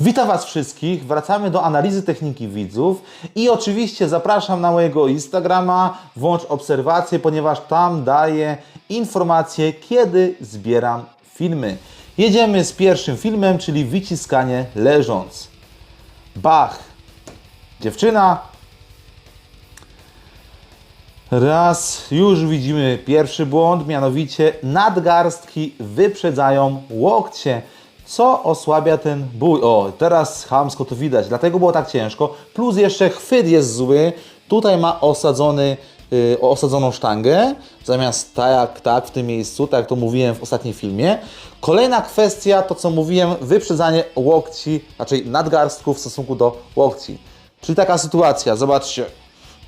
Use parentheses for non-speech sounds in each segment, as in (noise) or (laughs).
Witam Was wszystkich. Wracamy do analizy techniki widzów i oczywiście zapraszam na mojego Instagrama. Włącz obserwacje, ponieważ tam daję informacje, kiedy zbieram filmy. Jedziemy z pierwszym filmem, czyli wyciskanie leżąc. Bach. Dziewczyna. Raz, już widzimy pierwszy błąd, mianowicie nadgarstki wyprzedzają łokcie, co osłabia ten bój. O, teraz chamsko to widać, dlatego było tak ciężko. Plus jeszcze chwyt jest zły, tutaj ma osadzony, yy, osadzoną sztangę, zamiast tak tak w tym miejscu, tak jak to mówiłem w ostatnim filmie. Kolejna kwestia, to co mówiłem, wyprzedzanie łokci, raczej nadgarstków w stosunku do łokci. Czyli taka sytuacja, zobaczcie,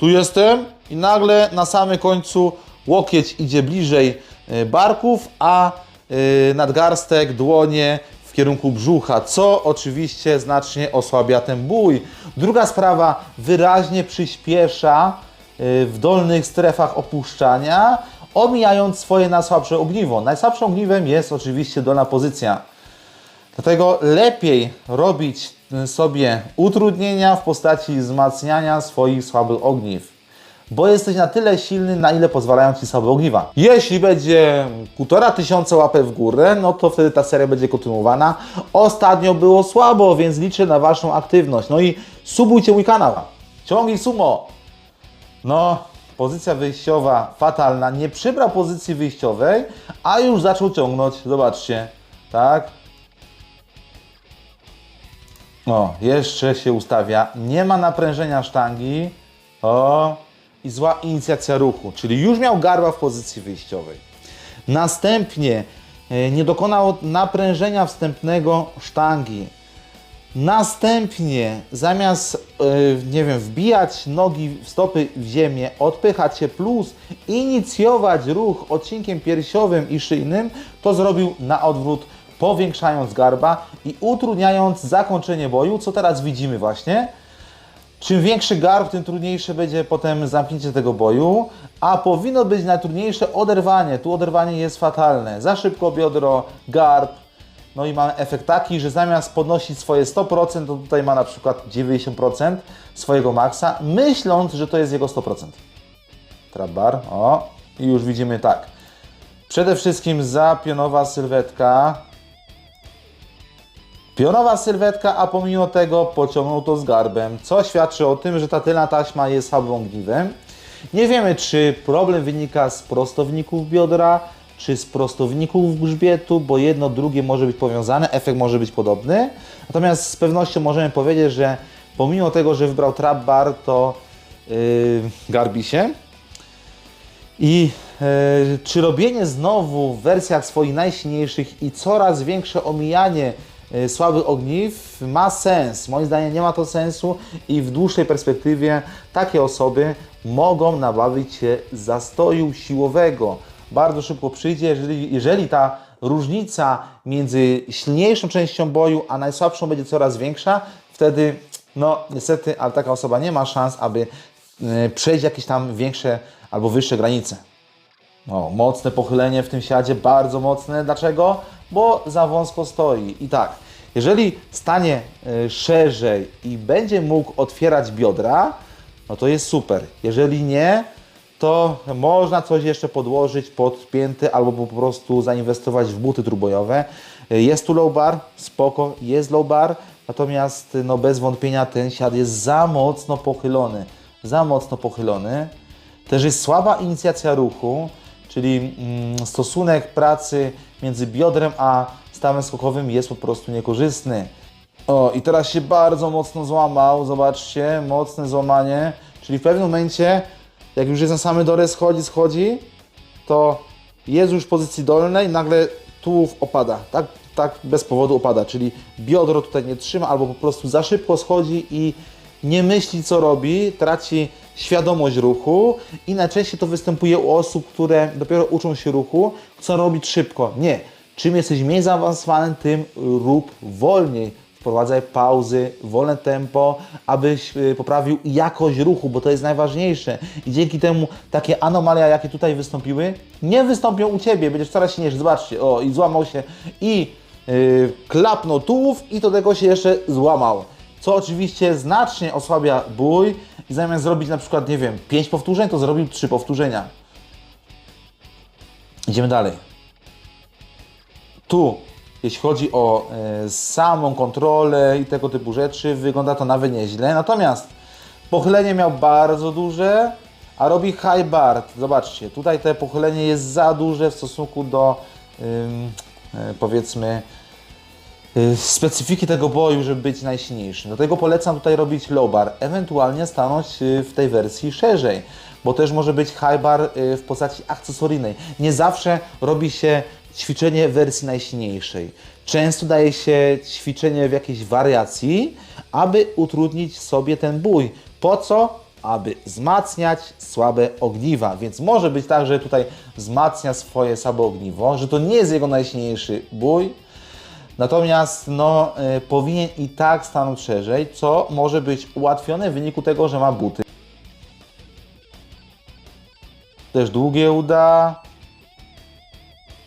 tu jestem i nagle na samym końcu łokieć idzie bliżej y, barków, a y, nadgarstek, dłonie kierunku brzucha, co oczywiście znacznie osłabia ten bój. Druga sprawa, wyraźnie przyspiesza y, w dolnych strefach opuszczania, omijając swoje najsłabsze ogniwo. Najsłabszym ogniwem jest oczywiście dolna pozycja. Dlatego lepiej robić y, sobie utrudnienia w postaci wzmacniania swoich słabych ogniw. Bo jesteś na tyle silny, na ile pozwalają Ci słabe ogniwa. Jeśli będzie półtora tysiąca łapek w górę, no to wtedy ta seria będzie kontynuowana. Ostatnio było słabo, więc liczę na Waszą aktywność. No i subujcie mój kanał. Ciągnij sumo. No, pozycja wyjściowa fatalna. Nie przybrał pozycji wyjściowej, a już zaczął ciągnąć. Zobaczcie. Tak? O, jeszcze się ustawia. Nie ma naprężenia sztangi. O, i zła inicjacja ruchu, czyli już miał garba w pozycji wyjściowej. Następnie e, nie dokonał naprężenia wstępnego sztangi. Następnie zamiast, e, nie wiem, wbijać nogi, stopy w ziemię, odpychać się plus inicjować ruch odcinkiem piersiowym i szyjnym, to zrobił na odwrót, powiększając garba i utrudniając zakończenie boju, co teraz widzimy właśnie. Czym większy garb, tym trudniejsze będzie potem zamknięcie tego boju, a powinno być najtrudniejsze oderwanie. Tu oderwanie jest fatalne. Za szybko biodro, garb, no i mamy efekt taki, że zamiast podnosić swoje 100%, to tutaj ma na przykład 90% swojego maksa, myśląc, że to jest jego 100%. Trapbar, o, i już widzimy tak. Przede wszystkim zapionowa sylwetka, Pionowa sylwetka, a pomimo tego pociągnął to z garbem, co świadczy o tym, że ta tylna taśma jest ogniwem. Nie wiemy, czy problem wynika z prostowników biodra, czy z prostowników grzbietu, bo jedno drugie może być powiązane, efekt może być podobny. Natomiast z pewnością możemy powiedzieć, że pomimo tego, że wybrał trap bar, to yy, garbi się. I e, czy robienie znowu w wersjach swoich najsilniejszych i coraz większe omijanie słabych ogniw ma sens? Moim zdaniem nie ma to sensu i w dłuższej perspektywie takie osoby mogą nabawić się zastoju siłowego. Bardzo szybko przyjdzie, jeżeli, jeżeli ta różnica między silniejszą częścią boju a najsłabszą będzie coraz większa, wtedy no niestety, ale taka osoba nie ma szans, aby e, przejść jakieś tam większe albo wyższe granice. O, mocne pochylenie w tym siadzie, bardzo mocne. Dlaczego? Bo za wąsko stoi. I tak, jeżeli stanie y, szerzej i będzie mógł otwierać biodra, no to jest super. Jeżeli nie, to można coś jeszcze podłożyć pod pięty albo po prostu zainwestować w buty trójbojowe. Y, Jest tu low bar, spoko, jest low bar, natomiast no bez wątpienia ten siad jest za mocno pochylony. Za mocno pochylony. Też jest słaba inicjacja ruchu, czyli mm, stosunek pracy między biodrem a stawem skokowym jest po prostu niekorzystny. O, i teraz się bardzo mocno złamał, zobaczcie, mocne złamanie, czyli w pewnym momencie, jak już jest na samy dole schodzi, schodzi, to jest już w pozycji dolnej, nagle tułów opada, tak, tak bez powodu opada, czyli biodro tutaj nie trzyma albo po prostu za szybko schodzi i nie myśli co robi, traci świadomość ruchu i najczęściej to występuje u osób, które dopiero uczą się ruchu, chcą robić szybko. Nie. Czym jesteś mniej zaawansowany, tym rób wolniej. Wprowadzaj pauzy, wolne tempo, abyś y, poprawił jakość ruchu, bo to jest najważniejsze. I dzięki temu takie anomalia, jakie tutaj wystąpiły, nie wystąpią u Ciebie. Będziesz coraz silniejszy. Zobaczcie, o, i złamał się i yy, klapnął tułów i do tego się jeszcze złamał. Co oczywiście znacznie osłabia bój i zamiast zrobić na przykład, nie wiem, 5 powtórzeń, to zrobił 3 powtórzenia. Idziemy dalej. Tu, jeśli chodzi o e, samą kontrolę i tego typu rzeczy, wygląda to nawet nieźle. Natomiast pochylenie miał bardzo duże, a robi high bar. Zobaczcie, tutaj te pochylenie jest za duże w stosunku do e, powiedzmy y, specyfiki tego boju, żeby być najsilniejszym. Dlatego polecam tutaj robić low bar, ewentualnie stanąć y, w tej wersji szerzej, bo też może być high bar y, w postaci akcesoryjnej. Nie zawsze robi się ćwiczenie wersji najsilniejszej. Często daje się ćwiczenie w jakiejś wariacji, aby utrudnić sobie ten bój. Po co? Aby wzmacniać słabe ogniwa. Więc może być tak, że tutaj wzmacnia swoje słabe ogniwo, że to nie jest jego najsilniejszy bój, Natomiast no, y, powinien i tak stanąć szerzej, co może być ułatwione w wyniku tego, że ma buty. Też długie uda.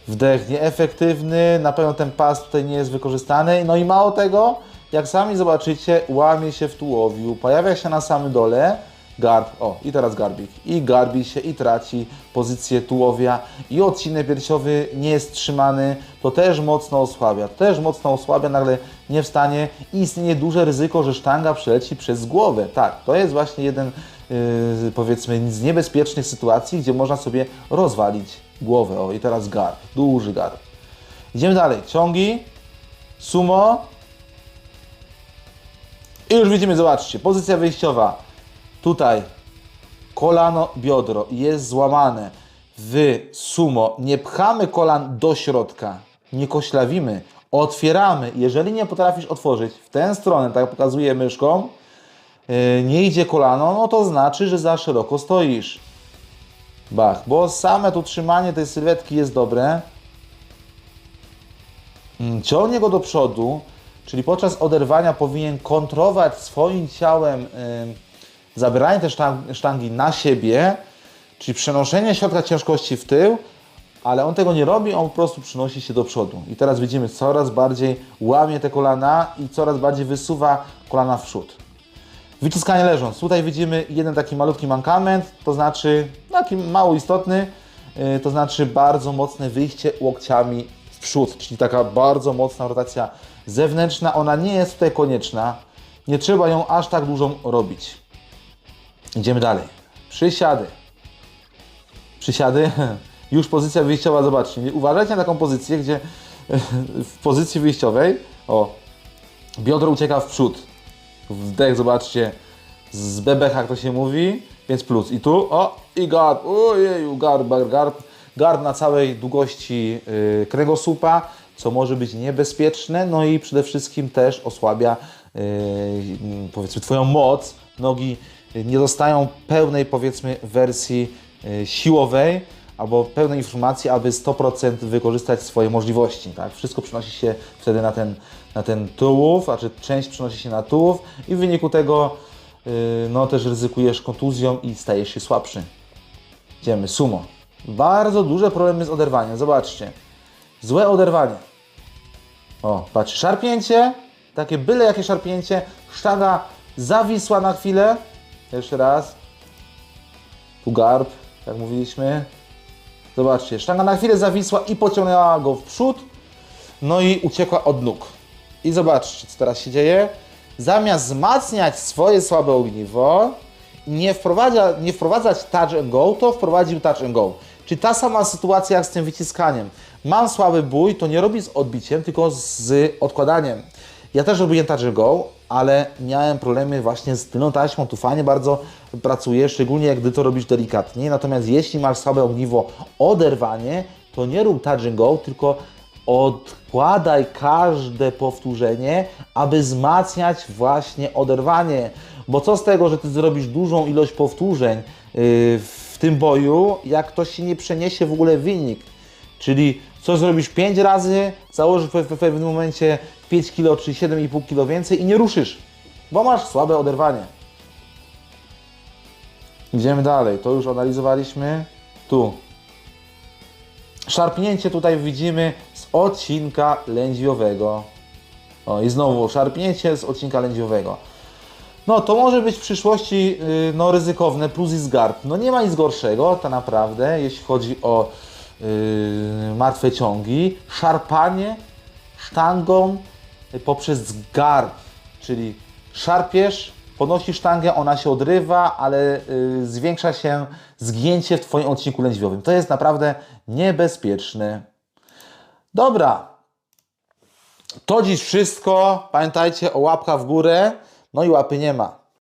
Wdech nieefektywny, na pewno ten pas tutaj nie jest wykorzystany. No i mało tego, jak sami zobaczycie, łamie się w tułowiu, pojawia się na samym dole garb, o i teraz garbik, i garbi się i traci pozycję tułowia. I odcinek piersiowy nie jest trzymany, to też mocno osłabia, to też mocno osłabia, nagle nie wstanie. I istnieje duże ryzyko, że sztanga przeleci przez głowę. Tak, to jest właśnie jeden yy, powiedzmy z niebezpiecznych sytuacji, gdzie można sobie rozwalić głowę. O i teraz garb, duży garb. Idziemy dalej, ciągi, sumo, i już widzimy, zobaczcie, pozycja wyjściowa. Tutaj kolano, biodro jest złamane. W sumo nie pchamy kolan do środka, nie koślawimy, otwieramy. Jeżeli nie potrafisz otworzyć w tę stronę, tak pokazuję myszką, yy, nie idzie kolano, no to znaczy, że za szeroko stoisz. Bach, bo same to trzymanie tej sylwetki jest dobre. Mm, Ciągnie go do przodu, czyli podczas oderwania powinien kontrolować swoim ciałem zabieranie tej sztang- sztangi na siebie, czyli przenoszenie środka ciężkości w tył, ale on tego nie robi, on po prostu przynosi się do przodu. I teraz widzimy, coraz bardziej łamie te kolana i coraz bardziej wysuwa kolana w przód. Wyciskanie leżąc. Tutaj widzimy jeden taki malutki mankament, to znaczy taki mało istotny, yy, to znaczy bardzo mocne wyjście łokciami w przód, czyli taka bardzo mocna rotacja zewnętrzna. Ona nie jest tutaj konieczna, nie trzeba ją aż tak dużą robić. Idziemy dalej. Przysiady. Przysiady. (laughs) Już pozycja wyjściowa, zobaczcie. Uważajcie na taką pozycję, gdzie (laughs) w pozycji wyjściowej, o, biodro ucieka w przód. Wdech, zobaczcie, z bebech, jak to się mówi, więc plus. I tu, o, i garb, ojeju, garb, garb, garb, na całej długości yy, kręgosłupa, co może być niebezpieczne, no i przede wszystkim też osłabia, yy, powiedzmy, Twoją moc. Nogi nie dostają pełnej, powiedzmy, wersji y, siłowej albo pełnej informacji, aby 100% wykorzystać swoje możliwości. Tak? Wszystko przenosi się wtedy na ten, na ten tułów, znaczy część przenosi się na tułów i w wyniku tego yy, no, też ryzykujesz kontuzją i stajesz się słabszy. Idziemy, sumo. Bardzo duże problemy z oderwaniem. Zobaczcie. Złe oderwanie. O, patrz, szarpięcie, takie byle jakie szarpięcie, sztaga zawisła na chwilę, jeszcze raz. Tu garb, jak mówiliśmy. Zobaczcie, sztanga na chwilę zawisła i pociągnęła go w przód. No i uciekła od nóg. I zobaczcie, co teraz się dzieje. Zamiast wzmacniać swoje słabe ogniwo, nie, wprowadza, nie wprowadzać touch and go, to wprowadził touch and go. Czyli ta sama sytuacja jak z tym wyciskaniem. Mam słaby bój, to nie robi z odbiciem, tylko z odkładaniem. Ja też robiłem touch go, ale miałem problemy właśnie z tylną taśmą, tu fajnie bardzo pracuje, szczególnie gdy to robisz delikatnie. Natomiast jeśli masz słabe ogniwo, oderwanie, to nie rób touch go, tylko odkładaj każde powtórzenie, aby wzmacniać właśnie oderwanie. Bo co z tego, że Ty zrobisz dużą ilość powtórzeń yy, w tym boju, jak to się nie przeniesie w ogóle wynik. Czyli co zrobisz 5 razy, założysz w pewnym momencie 5 kg czy 7,5 kg więcej i nie ruszysz, bo masz słabe oderwanie. Idziemy dalej, to już analizowaliśmy. Tu. Szarpnięcie tutaj widzimy z odcinka lędźwiowego. O i znowu szarpnięcie z odcinka lędźwiowego. No to może być w przyszłości yy, no, ryzykowne, plus i zgarb. No nie ma nic gorszego tak naprawdę, jeśli chodzi o yy, martwe ciągi. Szarpanie sztangą poprzez zgarb, czyli szarpiesz, podnosisz sztangę, ona się odrywa, ale yy, zwiększa się zgięcie w Twoim odcinku lędźwiowym. To jest naprawdę niebezpieczne. Dobra, to dziś wszystko. Pamiętajcie o łapkach w górę. No i łapy nie ma.